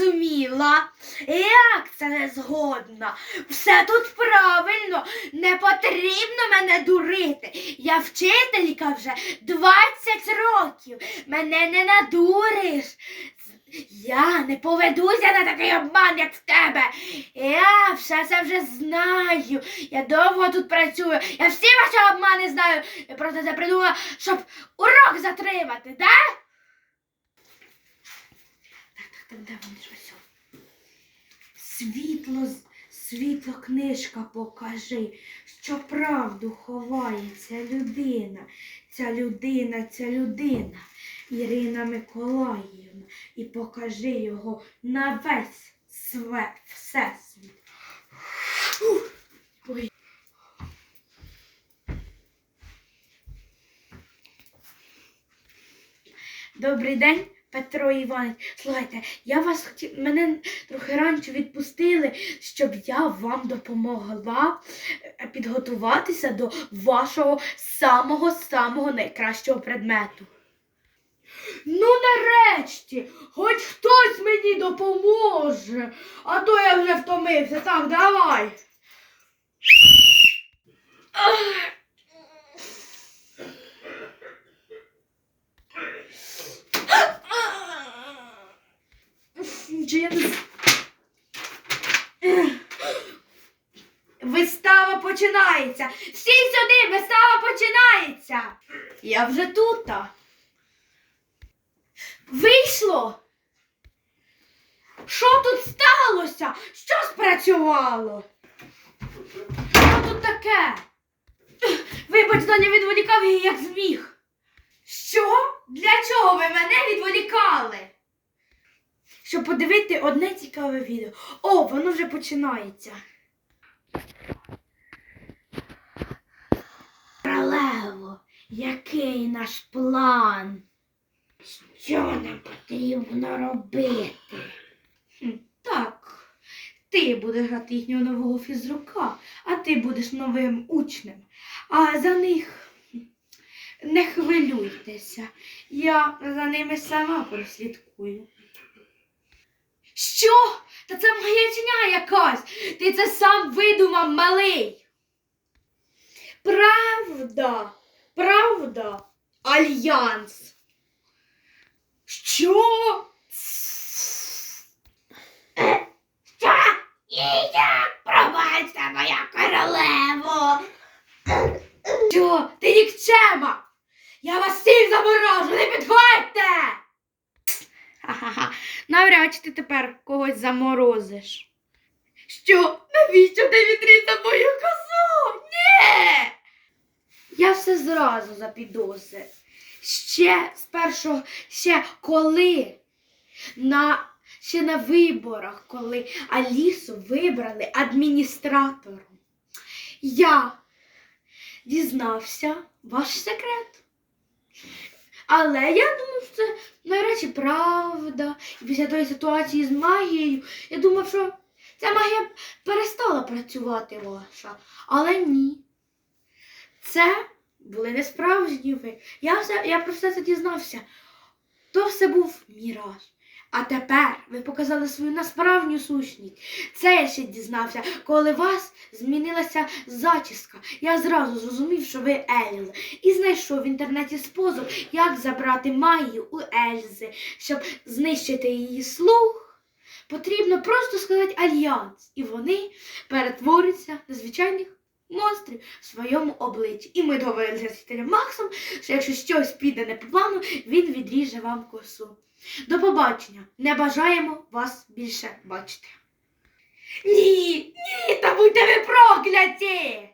зрозуміла. Як це не згодна? Все тут правильно, не потрібно мене дурити. Я вчителька вже 20 років. Мене не надуриш. Я не поведуся на такий обман, як в тебе. Я все це вже знаю. Я довго тут працюю. Я всі ваші обмани знаю. Я просто це придумала, щоб урок затримати, да? Так, де вони ж? Світло, світло книжка покажи, що правду ховається людина. Ця людина, ця людина. Ірина Миколаївна. І покажи його на весь све, всесвіт. Ой. Добрий день, Петро Іванович. Слухайте, я вас хотів, мене трохи раніше відпустили, щоб я вам допомогла е, підготуватися до вашого самого-самого найкращого предмету. Ну, нарешті, хоч хтось мені допоможе, а то я вже втомився. Так, давай. З- Вистава починається. Всі сюди, вистава починається. Я вже тут. Вийшло. Що тут сталося? Що спрацювало? Що тут таке? Вибач, Доня, відволікав її як зміг. Що? Для чого ви мене відволікали? Щоб подивити одне цікаве відео. О, воно вже починається. Королево, який наш план? Що нам потрібно робити? Так, ти будеш грати їхнього нового фізрука, а ти будеш новим учнем. А за них не хвилюйтеся. Я за ними сама прослідкую. Що? Та це маячня якась. Ти це сам видумав, малий. Правда, правда, альянс. Що? Що? Ніяк, пробачте, моя королево. Що? Ти нікчема! Я вас всіх заморожу, не підходьте! Ха-ха-ха. Навряд чи ти тепер когось заморозиш. Що? Навіщо ти відрізав мою козу? Ні! Я все зразу запідозрив. Ще спершу, ще коли на, ще на виборах, коли Алісу вибрали адміністратором, я дізнався ваш секрет. Але я думав, це чи правда. І після тої ситуації з магією, я думав, що ця магія перестала працювати ваша. Але ні. Це були не справжні ви. Я, все, я про все це дізнався. То все був міраж. А тепер ви показали свою насправжню сущність. Це я ще дізнався, коли у вас змінилася зачіска. Я зразу зрозумів, що ви Еліл. І знайшов в інтернеті спосіб, як забрати магію у Ельзи, щоб знищити її слух. Потрібно просто сказати альянс, і вони перетворяться на звичайних монстрів в своєму обличчі. І ми договорилися з вчителем Максом, що якщо щось піде не по плану, він відріже вам косу. До побачення. Не бажаємо вас більше бачити. Ні, ні, та будьте ви прокляті!